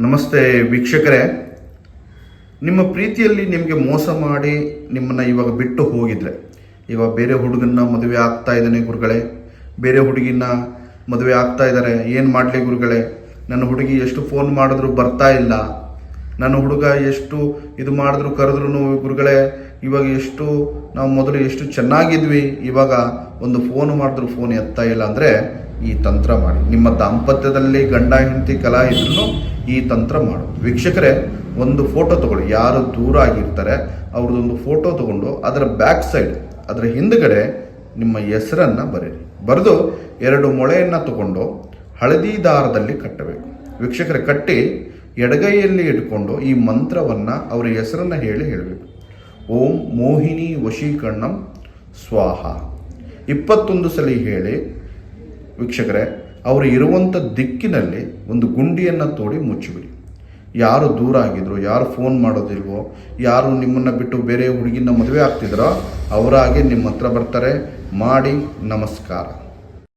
ನಮಸ್ತೆ ವೀಕ್ಷಕರೇ. ನಿಮ್ಮ ಪ್ರೀತಿಯಲ್ಲಿ ನಿಮಗೆ ಮೋಸ ಮಾಡಿ ನಿಮ್ಮನ್ನು ಇವಾಗ ಬಿಟ್ಟು ಹೋಗಿದ್ರೆ. ಇವಾಗ ಬೇರೆ ಹುಡುಗನ್ನ ಮದುವೆ ಆಗ್ತಾ ಇದ್ದಾನೆ ಗುರುಗಳೇ. ಬೇರೆ ಹುಡುಗಿನ ಮದುವೆ ಆಗ್ತಾ ಇದ್ದಾರೆ. ಏನು ಮಾಡಲಿ ಗುರುಗಳೇ? ನನ್ನ ಹುಡುಗಿ ಎಷ್ಟು ಫೋನ್ ಮಾಡಿದ್ರು ಬರ್ತಾ ಇಲ್ಲ. ನನ್ನ ಹುಡುಗ ಎಷ್ಟು ಇದು ಮಾಡಿದ್ರು ಕರೆದ್ರು ಗುರುಗಳೇ, ಇವಾಗ ಎಷ್ಟು ನಾವು ಮೊದಲು ಎಷ್ಟು ಚೆನ್ನಾಗಿದ್ವಿ. ಇವಾಗ ಒಂದು ಫೋನ್ ಮಾಡಿದ್ರು ಫೋನ್ ಎತ್ತಾ ಇಲ್ಲ ಅಂದರೆ ಈ ತಂತ್ರ ಮಾಡಿ. ನಿಮ್ಮ ದಾಂಪತ್ಯದಲ್ಲಿ ಗಂಡ, ಹೆಂಡತಿ, ಕಲಾ ಇದ್ರೂ ಈ ತಂತ್ರ ಮಾಡು. ವೀಕ್ಷಕರೇ, ಒಂದು ಫೋಟೋ ತಗೊಳ್ಳಿ. ಯಾರು ದೂರ ಆಗಿರ್ತಾರೆ, ಅವ್ರದ್ದೊಂದು ಫೋಟೋ ತಗೊಂಡು ಅದರ ಬ್ಯಾಕ್ ಸೈಡ್, ಅದರ ಹಿಂದುಗಡೆ ನಿಮ್ಮ ಹೆಸರನ್ನು ಬರೀರಿ ಬರೆದು ಎರಡು ಮೊಳೆಯನ್ನು ತಗೊಂಡು ಹಳದಿ ದಾರದಲ್ಲಿ ಕಟ್ಟಬೇಕು. ವೀಕ್ಷಕರೇ, ಕಟ್ಟಿ ಎಡಗೈಯಲ್ಲಿ ಇಟ್ಕೊಂಡು ಈ ಮಂತ್ರವನ್ನು ಅವರ ಹೆಸರನ್ನು ಹೇಳಿ ಹೇಳಬೇಕು. ಓಂ ಮೋಹಿನಿ ವಶೀಕರ್ಣಂ ಸ್ವಾಹ. ಇಪ್ಪತ್ತೊಂದು ಸಲ ಹೇಳಿ ವೀಕ್ಷಕರೇ, ಅವರು ಇರುವಂಥ ದಿಕ್ಕಿನಲ್ಲಿ ಒಂದು ಗುಂಡಿಯನ್ನು ತೋಡಿ ಮುಚ್ಚಿಬಿಡಿ. ಯಾರು ದೂರ ಆಗಿದ್ರು, ಯಾರು ಫೋನ್ ಮಾಡೋದಿಲ್ವೋ, ಯಾರು ನಿಮ್ಮನ್ನು ಬಿಟ್ಟು ಬೇರೆ ಹುಡುಗಿನ ಮದುವೆ ಆಗ್ತಿದ್ರೋ, ಅವರಾಗೆ ನಿಮ್ಮ ಹತ್ರ ಬರ್ತಾರೆ. ಮಾಡಿ ನಮಸ್ಕಾರ.